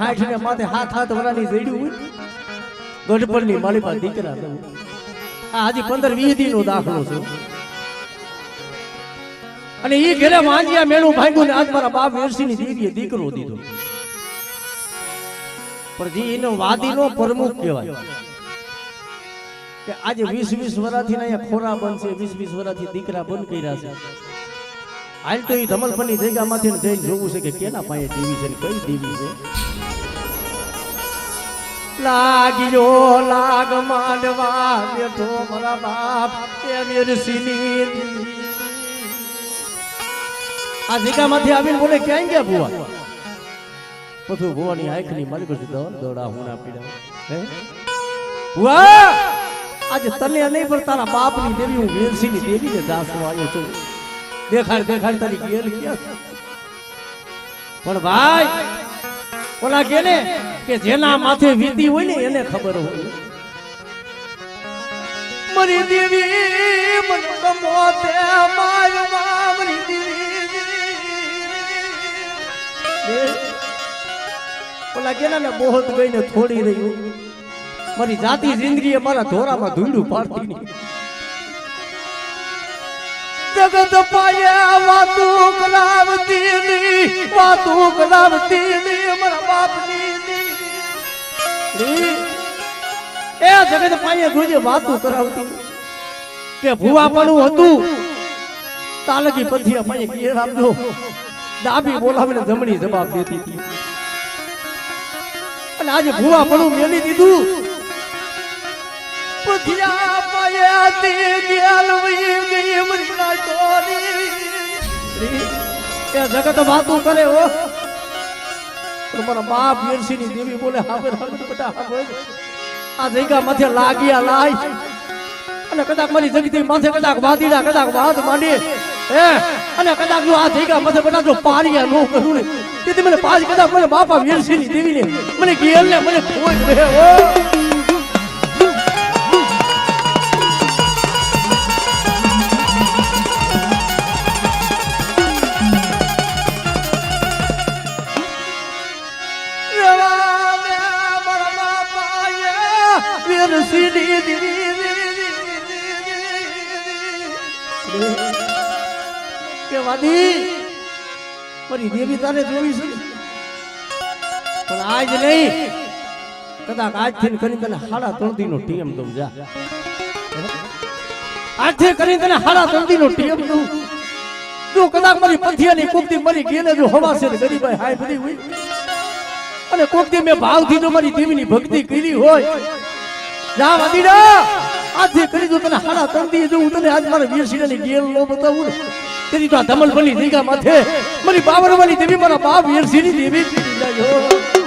હાઠ ને, માથે હાથ હાથ વરાની જડ્યું હોય ગઢપણની મારી પાસે દીકરા દઉં પંદર વીસ દી નો દાખલો છે. અને એ ઘરે વાંજિયા મેળું ભાગ્યું ને, આજ મારા બાપ વેરસી ની દીકરીએ દીકરો દીધો. પણ જે એનો વાદીનો પ્રમુખ કહેવાય. કે આજે વીસ વીસ વર્ષથી અહીંયા ખોરા બનશે, વીસ વીસ વર્ષથી દીકરા બંધ કર્યા છે. હાલ તો એ ધમલપની જગ્યામાંથી જઈને જોવું છે કે કેના પાસે દેવી છે કઈ દેવી છે? લાગ્યો લાગ માંડવા બેઠો મારા બાપ એ વીરસિંહની દીવી. આ જગ્યામાંથી આવીને બોલે ક્યાં ગયા ભુવા? પછી ભુવાની આંખની મારી પાસે દોડ દોડા હુણા પીડા. હે? ભુવા! આજે તને નહીં પણ તારા બાપની દેવી હું વીરસિંહની દેવી ને દાસમાં આવ્યો છું. દેખાડ દેખાડ તારી ગેલ ક્યાં પણ ભાઈ, ઓલા કે ને કે જેના માથે વીતી હોય ને એને ખબર હોય. મરી દેવી, મન મોતે મારવા મરી દેવી. ઓલા કે ને બહોત ગઈને થોડી રહ્યું મારી જાતિ, જિંદગી મારા ધોરામાં ધૂંડું પાડતી નહીં. જગત પાયા વાતું કરાવતી ની વાતું કરાવતી ની મારા બાપની ની એ જગત પાયા જોજે વાતું કરાવતી કે ભૂવા પડું હતું તાલકી પથિયા પાયે ઘેર આપજો ડાબી બોલાવીને જમણી જવાબ દેતી હતી. અને આજે ભૂવા પડું મેલી દીધું. પથિયા જગત વાતું કરે ઓ દેવી અને કદાચ મારી જગતી માથે કદાચ વાદીડા કદાચ વાત માંડી, હે? અને કદાચ જો આ જગ્યા માથે બેટા જો પારિયા નો કરું ને તેથી મને કદાચ મને બાપા દેવી ને મને ગેલ ને મને ઓ કે વાદી મારી દેવી તારે જોવી છે. પણ આજ નહીં. કદાચ આજથી કરીને તને હાડા ત્રણ દી નો ટીએમ દઉં, જા. આજથી કરી તને હાડા ત્રણ દી નો ટીમ દઉં. જો કદાચ મારી પથિયાની કુકતી મારી ગેલે જો હવા છે ને ગરીબાઈ હાય બધી હોય. અને કોકથી મેં ભાવથી જો મારી દેવીની ભક્તિ કરી હોય. જા વાદીડા. આજે કરી દઉં તને હાડા ત્રણ દી જો હું તને આજ મારા ની ગેલ નો બતાવું ને. તેથી તો આ ધમલબલી નિગા માથે મારી બાબરવાની દેવી મારા બાપ વીરસિંહની દેવી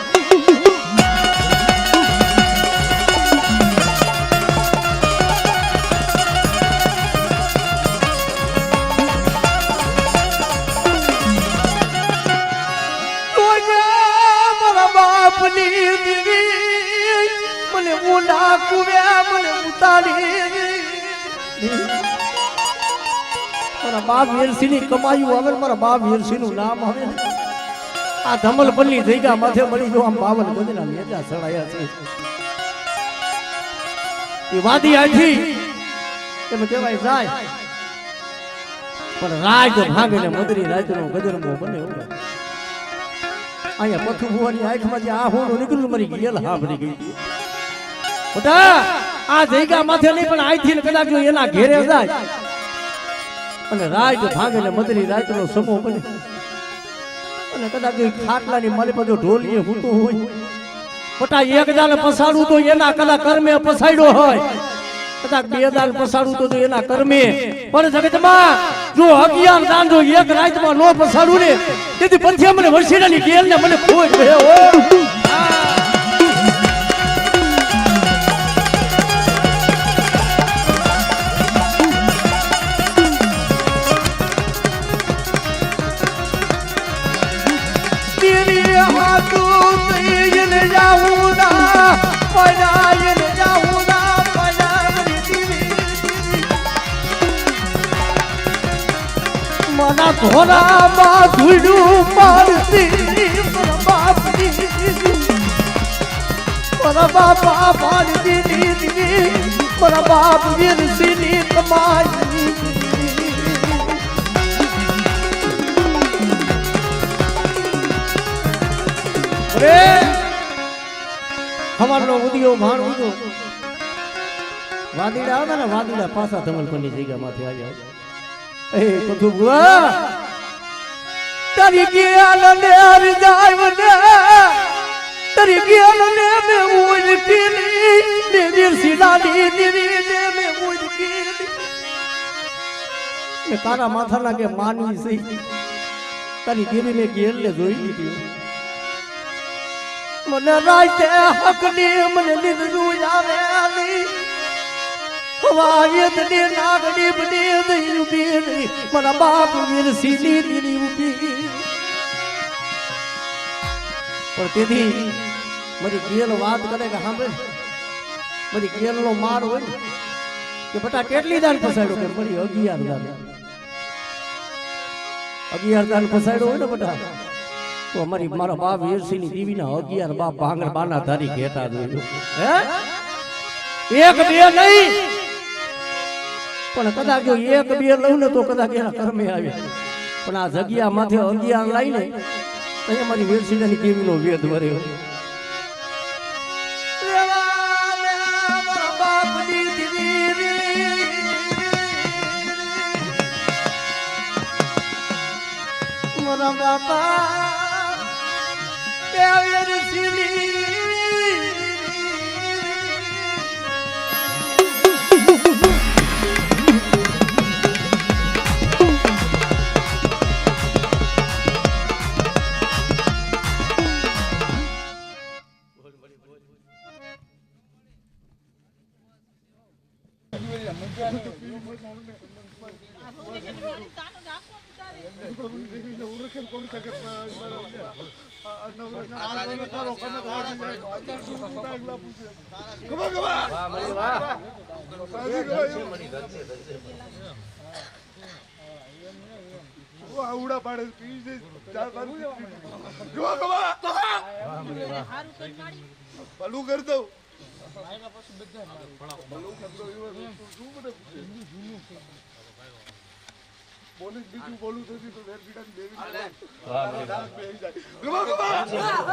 મારા બાપ વીરસિંહની કમાયું આવે મારા બાપ વીરસિંહનું નામ આવે આ ધમલ પલ્લી થઈ ગયા માથે મળી જો આમ બાવન ગજના નેજા સડાયા છે. એ વાદી આથી, એમ કહેવાય જાય પણ રાજ ભાગે ને મદરી નો ગજરમો બને એવું અહીંયા પથુ ભુવાની આંખમાંથી આ હોનું નીકળ્યું, મરી ગયેલ હા ભરી ગઈ હતી. આ જઈગા માથે નહીં, પણ આઈથી કદાચ એના ઘેરે જાય. અને રાત ભાગે ને મધરી રાજ નો સમૂહ બને. અને કદાચ ખાટલાની મારી પાસે ઢોલીએ હૂતું હોય. બેટા એક દાલ પસાડું તો એના કદાચ કર્મે પસાડ્યો હોય. કદાચ બે દાલ પસાડું તો એના કર્મે. પણ જગતમાં જો અગિયાર દાન જો એક રાતમાં નો પસાડું ને, તેથી પછી મને વરસીડાની ગેલ ને મને ખોજ રહે મના ધોરામાં ધૂળું પાડતી મારા બાપા પાડી દીધી મારા બાપ વીરસિંહની કમાઈ રે હવારનો ઉદિયો ભાણ. ઉદો વાદીડા આવતા ને વાદીડા પાછા ધમલપુરની જગ્યામાંથી આવ્યા એ કથુ બુઆ તારી ગયા ને હર જાય ને તારી ગયા ને મે ઉડ કીલી મે વીર સિલાની દીવી ને મે મે કારા માથા લાગે માની સહી તારી દેવી ને ગેલ ને જોઈ લીધી. મને રાતે હકની મને લીધું આવે નહીં હવાયત ને નાગડી બને દઈ ઊભી મારા બાપ વીર સીની દીની ઊભી. પણ તેથી મારી ગેલ વાત કરે કે સાંભળે. મારી ગેલ નો માર હોય કે બટા કેટલી દાન ફસાડ્યો કે મારી અગિયાર દાન. અગિયાર દાન ફસાડ્યો હોય ને બટા, તો અમારી મારા બાપ વીરસિંહની દીવી ના અગિયાર બાપ ભાંગર બાના ધારી ઘેટા જોયું હે? એક બે નહીં. પણ કદાચ એક બે લઉં ને તો કદાચ એના કર્મે આવે. પણ આ જગ્યા માથે અગિયાર લાઈને તો અમારી વીરસિંહની દેવીનો વેદ વર્યો મારા બાપા આવડા પાડે પી દે ચાર પાંચ ગવા ગવા ભલું કરી દઉં. બોલી બીજું બોલું થતી તો વેર દેવી ગવા ગવા